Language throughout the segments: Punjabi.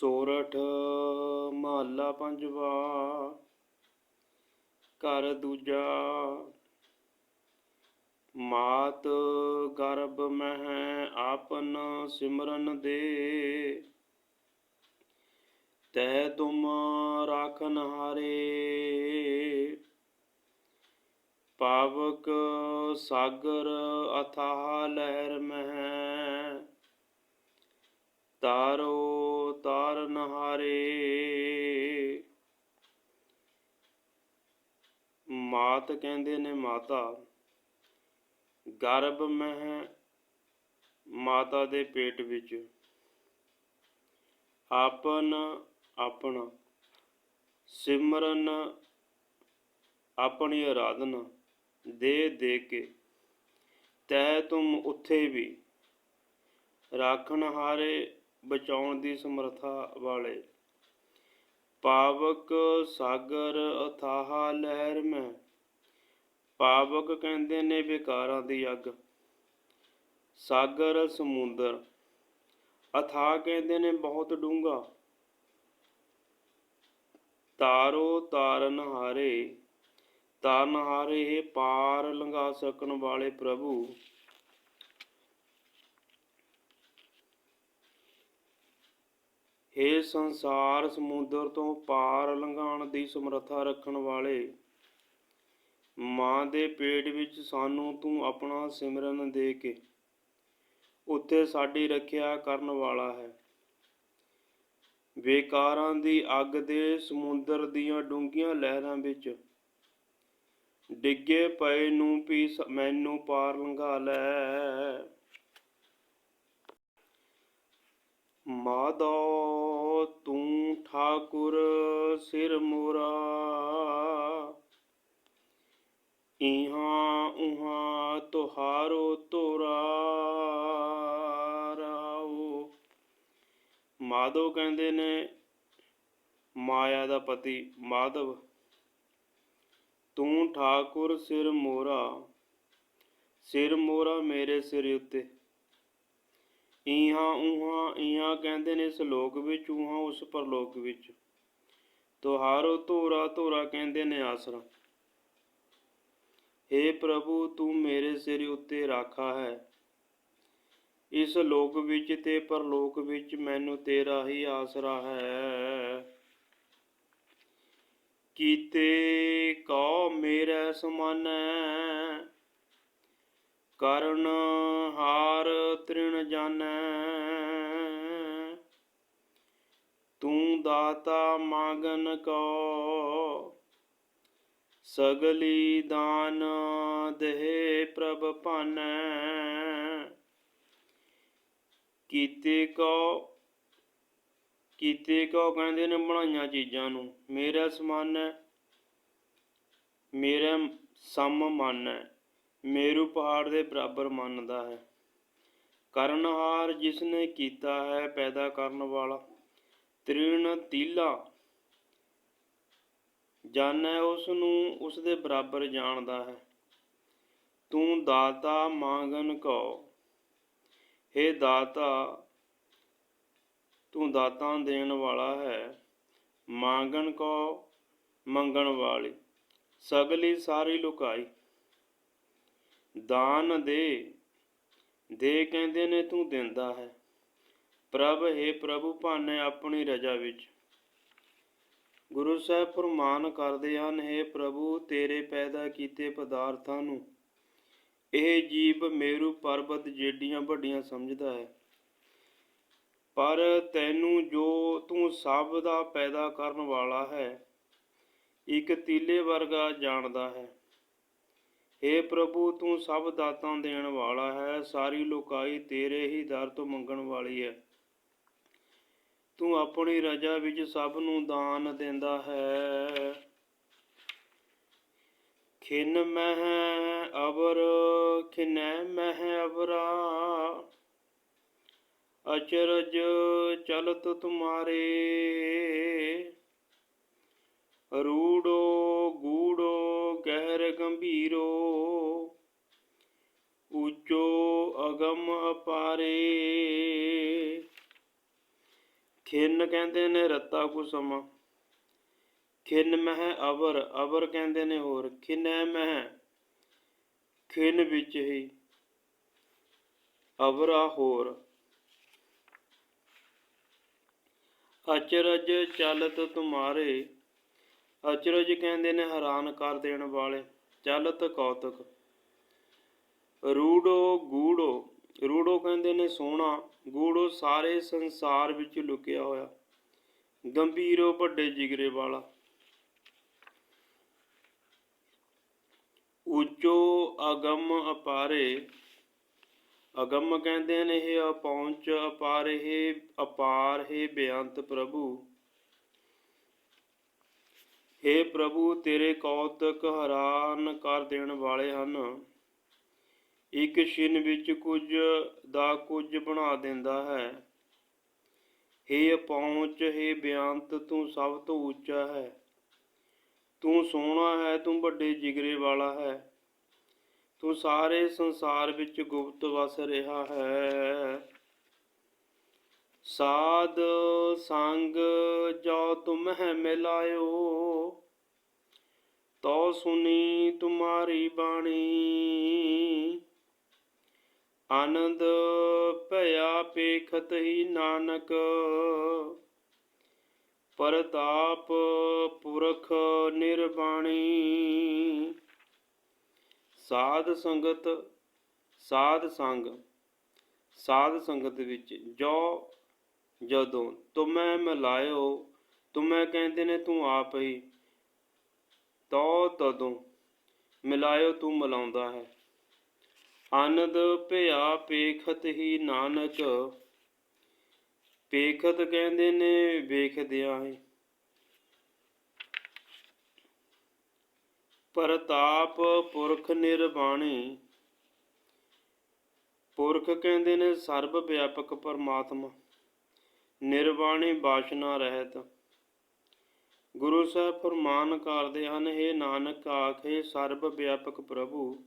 ਸੋਰਠ ਮਹੱਲਾ ਪੰਜਵਾ, ਘਰ ਦੂਜਾ, ਮਾਤ ਗਰਭ ਮਹਿ ਆਪਨ ਸਿਮਰਨ ਦੇ। ਤੈ ਤੁਮ ਰਾਖਨ ਹਾਰੇ, ਪਾਵਕ ਸਾਗਰ ਅਥਾਹ ਲਹਿਰ ਮਹਿ, ਤਾਰੋ ਤਾਰ ਨਹਾਰੇ। ਮਾਤ ਕਹਿੰਦੇ ਨੇ ਮਾਤਾ, ਗਰਭ ਮਹਿ ਮਾਤਾ ਦੇ ਪੇਟ ਵਿੱਚ। ਆਪਨ ਆਪਣਾ, ਸਿਮਰਨ ਆਪਣੀ ਆਰਾਧਨਾ ਦੇ ਦੇ ਕੇ, ਤੈ ਤੁਮ ਉੱਥੇ ਵੀ, ਰਾਖਣ ਹਾਰੇ ਬਚਾਉਣ ਦੀ ਸਮਰੱਥਾ ਵਾਲੇ। ਪਾਵਕ ਸਾਗਰ ਅਥਾਹ ਲਹਿਰ ਮੈਂ। ਪਾਵਕ ਕਹਿੰਦੇ ਨੇ ਵਿਕਾਰਾਂ ਦੀ ਅੱਗ। ਸਾਗਰ ਸਮੁੰਦਰ। ਅਥਾਹ ਕਹਿੰਦੇ ਨੇ ਬਹੁਤ ਡੂੰਘਾ। ਤਾਰੋ ਤਾਰਨ ਹਾਰੇ। ਤਾਰਨ ਹਾਰੇ ਪਾਰ ਲੰਘਾ ਸਕਣ ਵਾਲੇ ਪ੍ਰਭੂ। ਹੇ ਸੰਸਾਰ ਸਮੁੰਦਰ ਤੋਂ ਪਾਰ ਲੰਘਾਉਣ ਦੀ ਸਮਰੱਥਾ ਰੱਖਣ ਵਾਲੇ ਮਾਂ ਦੇ ਪੇਟ ਵਿੱਚ ਸਾਨੂੰ ਤੂੰ ਆਪਣਾ ਸਿਮਰਨ ਦੇ ਕੇ ਉੱਥੇ ਸਾਡੀ ਰੱਖਿਆ ਕਰਨ ਵਾਲਾ ਹੈ। ਬੇਕਾਰਾਂ ਦੀ ਅੱਗ ਦੇ ਸਮੁੰਦਰ ਦੀਆਂ ਡੂੰਘੀਆਂ ਲਹਿਰਾਂ ਵਿੱਚ ਡਿੱਗੇ ਪਏ ਨੂੰ ਵੀ ਸ- ਮੈਨੂੰ ਪਾਰ ਲੰਘਾ ਲੈ। ਮਾਧੋ ਤੂੰ ਠਾਕੁਰ ਸਿਰ ਮੋਰਾ। ਇਹਾਂ ਉਹਾਂ ਤੁਹਾਰੋ ਤੋਰਾ ਰਾਉ ਮਾਧਵ ਕਹਿੰਦੇ ਨੇ, ਮਾਇਆ ਦਾ ਪਤੀ ਮਾਧਵ, ਤੂੰ ਠਾਕੁਰ ਸਿਰ ਮੋਰਾ। ਸਿਰ ਮੋਰਾ ਮੇਰੇ ਸਿਰ ਉੱਤੇ। ਇਹਾਂ ਊਹਾਂ ਈਆਂ ਕਹਿੰਦੇ ਨੇ ਇਸ ਲੋਕ ਵਿੱਚ ਉਹਾਂ ਉਸ ਪਰਲੋਕ ਵਿੱਚ। ਤੁਹਾਰੋ ਧੋਰਾ ਧੋਰਾ ਕਹਿੰਦੇ ਨੇ ਆਸਰਾ। ਏ ਪ੍ਰਭੂ, ਤੂੰ ਮੇਰੇ ਸਿਰ ਉੱਤੇ ਰਾਖਾ ਹੈ। ਇਸ ਲੋਕ ਵਿੱਚ ਤੇ ਪਰਲੋਕ ਵਿੱਚ ਮੈਨੂੰ ਤੇਰਾ ਹੀ ਆਸਰਾ ਹੈ। ਕੀਤੇ ਕਉ ਮੇਰਾ ਸਮਾਨੈ ਕਰਨ ਹਾਰ ਤ੍ਰਿਣ ਜਾਣੈ ਤੂੰ ਦਾਤਾ ਮਾਗਨ ਕੋ, ਸਗਲੀ ਦਾਨ ਦੇਹ ਪ੍ਰਭ ਭਾਨੈ। ਕੀਤੇ ਕੋ ਕੀਤੇ ਕੋ ਕਹਿੰਦੇ ਨੇ ਬਣਾਈਆਂ ਚੀਜ਼ਾਂ ਨੂੰ, ਮੇਰਾ ਸਮਾਨ ਹੈ ਮੇਰਾ ਸਮ ਮਨ। ਹੈ ਮੇਰੂ ਪਹਾੜ ਦੇ ਬਰਾਬਰ ਮੰਨਦਾ ਹੈ। ਕਰਨਹਾਰ ਜਿਸ ਨੇ ਕੀਤਾ ਹੈ ਪੈਦਾ ਕਰਨ ਵਾਲਾ, ਤ੍ਰਿਣ ਤੀਲਾ ਜਾਣੈ ਉਸ ਨੂੰ ਉਸ ਦੇ ਬਰਾਬਰ ਜਾਣਦਾ ਹੈ। ਤੂੰ ਦਾਤਾ ਮੰਗਨ ਕੋ ਹੇ ਦਾਤਾ, ਤੂੰ ਦਾਤਾਂ ਦੇਣ ਵਾਲਾ ਹੈ ਮੰਗਣ ਕੋ ਮੰਗਣ ਵਾਲੀ, ਸਗਲੀ ਸਾਰੀ ਲੁਕਾਈ। ਦਾਨ ਦੇ ਦੇ ਕਹਿੰਦੇ ਨੇ ਤੂੰ ਦਿੰਦਾ ਹੈ। ਪ੍ਰਭ, ਹੈ ਪ੍ਰਭੂ, ਭਾਨੇ ਆਪਣੀ ਰਜਾ ਵਿੱਚ। ਗੁਰੂ ਸਾਹਿਬ ਫਰਮਾਨ ਕਰਦੇ ਹਨ, ਹੈ ਪ੍ਰਭੂ, ਤੇਰੇ ਪੈਦਾ ਕੀਤੇ ਪਦਾਰਥਾਂ ਨੂੰ, ਇਹ ਜੀਵ ਮੇਰੂ ਪਰਬਤ ਜੇਡੀਆਂ ਵੱਡੀਆਂ ਸਮਝਦਾ ਹੈ। ਪਰ ਤੈਨੂੰ ਜੋ ਤੂੰ ਸਭ ਦਾ ਪੈਦਾ ਕਰਨ ਵਾਲਾ ਹੈ, ਇੱਕ ਤੀਲੇ ਵਰਗਾ ਜਾਣਦਾ ਹੈ। ਏ ਪ੍ਰਭੂ, ਤੂੰ ਸਭ ਦਾਤਾਂ ਦੇਣ ਵਾਲਾ ਹੈ, ਸਾਰੀ ਲੋਕਾਈ ਤੇਰੇ ਹੀ ਦਰ ਤੋਂ ਮੰਗਣ ਵਾਲੀ ਹੈ। ਤੂੰ ਆਪਣੀ ਰਜਾ ਵਿੱਚ ਸਭ ਨੂੰ ਦਾਨ ਦਿੰਦਾ ਹੈ। ਖਿਨ ਮਹਿ ਅਬਰ ਖਿਨੈ ਮਹਿ ਅਬਰਾ ਅਚਰਜ ਚਲਤ ਤੁਮਾਰੇ। ਰੂੜੋ, ਗੂੜੋ ਗਹਿਰ ਗੰਭੀਰੋ, ਉੱਚੋ ਅਗਮ ਅਪਾਰੇ। ਖਿੰਨ ਕਹਿੰਦੇ ਨੇ, ਰੱਤਾ ਕੋ ਖਿੰਨ ਮਹਿ ਅਵਰ ਅਵਰ ਕਹਿੰਦੇ ਨੇ ਹੋਰ, ਖਿਨੈ ਮਹਿ, ਖਿੰਨ ਵਿੱਚ ਹੀ। ਅਵਰਾ ਹੋਰ। ਅਚਰਜ ਚਲਤ ਤੁਮਾਰੇ। ਅਚਰਜ ਕਹਿੰਦੇ ਨੇ ਹੈਰਾਨ ਕਰ ਦੇਣ ਵਾਲੇ, ਚਲਤ ਕੌਤਕ। ਰੂੜੋ ਗੂੜੋ, ਰੂੜੋ ਕਹਿੰਦੇ ਨੇ ਸੋਹਣਾ, ਗੂੜੋ ਸਾਰੇ ਸੰਸਾਰ ਵਿੱਚ ਲੁਕਿਆ ਹੋਇਆ, ਗੰਭੀਰੋ ਵੱਡੇ ਜਿਗਰੇ ਵਾਲਾ। ਉੱਚੋ ਅਗੰਮ ਅਪਾਰੇ, ਅਗੰਮ ਕਹਿੰਦੇ ਨੇ ਇਹ ਅਪਹੁੰਚ ਅਪਾਰੇ ਹੈ ਅਪਾਰ ਹੈ ਬੇਅੰਤ ਪ੍ਰਭੂ। हे ਪ੍ਰਭੂ, ਤੇਰੇ ਕੌਤਕ ਹੈਰਾਨ ਕਰ ਦੇਣ ਵਾਲੇ ਹਨ। ਇੱਕ ਛਿਨ ਵਿੱਚ ਕੁਝ ਦਾ ਕੁਝ ਬਣਾ ਦਿੰਦਾ ਹੈ। हे ਪਹੁੰਚ, ਹੈ ਬੇਅੰਤ ਤੂੰ ਸਭ ਤੋਂ ਉੱਚਾ ਹੈ। ਤੂੰ ਸੋਹਣਾ ਹੈ, ਤੂੰ ਵੱਡੇ ਜਿਗਰੇ ਵਾਲਾ ਹੈ। ਤੂੰ ਸਾਰੇ ਸੰਸਾਰ ਵਿੱਚ ਗੁਪਤ ਵਸ ਰਿਹਾ ਹੈ। ਸਾਧ ਸੰਗ ਜੋ ਤੁਮਹਿ ਮਿਲਾਇਓ ਤੋ ਸੁਨੀ ਤੁਮਾਰੀ ਬਾਣੀ। ਆਨੰਦ ਭਇਆ ਪੇਖਤ ਹੀ ਨਾਨਕ, ਪਰਤਾਪ ਪੁਰਖ ਨਿਰਬਾਣੀ। ਸਾਧ ਸੰਗਤ, ਸਾਧ ਸੰਗ, ਸਾਧ ਸੰਗਤ ਵਿੱਚ ਜੋ ਜਦੋਂ ਤੁਮੈ ਮਿਲਾਇਓ, ਤੁਮੈ ਕਹਿੰਦੇ ਨੇ ਤੂੰ ਆਪ ਹੀ। ਤੋ ਤਦੋਂ ਮਿਲਾਇਓ ਤੂੰ ਮਿਲਾਉਂਦਾ ਹੈ। ਆਨੰਦ ਭਇਆ ਪੇਖਤ ਹੀ ਨਾਨਕ, ਪੇਖਤ ਕਹਿੰਦੇ ਨੇ ਵੇਖਦਿਆਂ ਹੀ। ਪ੍ਰਤਾਪ ਪੁਰਖ ਨਿਰਵਾਣੀ ਪੁਰਖ ਕਹਿੰਦੇ ਨੇ ਸਰਬ ਵਿਆਪਕ ਪਰਮਾਤਮਾ। ਨਿਰਵਾਣੀ ਬਾਸ਼ਨਾ ਰਹਿਤ। ਗੁਰੂ ਸਾਹਿਬ ਫਰਮਾਨ ਕਰਦੇ ਹਨ हे ਨਾਨਕ ਆਖੇ ਸਰਬ ਵਿਆਪਕ ਪ੍ਰਭੂ,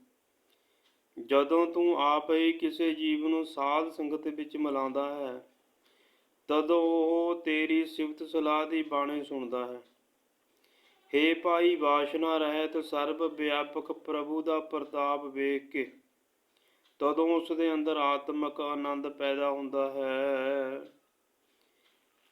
ਜਦੋਂ ਤੂੰ ਆਪ ਹੀ ਕਿਸੇ ਜੀਵ ਨੂੰ ਸਾਧ ਸੰਗਤ ਵਿੱਚ ਮਿਲਾਉਂਦਾ ਹੈ, ਤਦੋਂ ਉਹ ਤੇਰੀ ਸਿਫਤ ਸਲਾਹ ਦੀ ਬਾਣੀ ਸੁਣਦਾ ਹੈ। ਹੇ ਭਾਈ ਵਾਸ਼ਨਾ ਰਹਿਤ, ਸਰਬ ਵਿਆਪਕ ਪ੍ਰਭੂ ਦਾ ਪ੍ਰਤਾਪ ਵੇਖ ਕੇ, ਤਦੋਂ ਉਸ ਦੇ ਅੰਦਰ ਆਤਮਿਕ ਆਨੰਦ ਪੈਦਾ ਹੁੰਦਾ ਹੈ।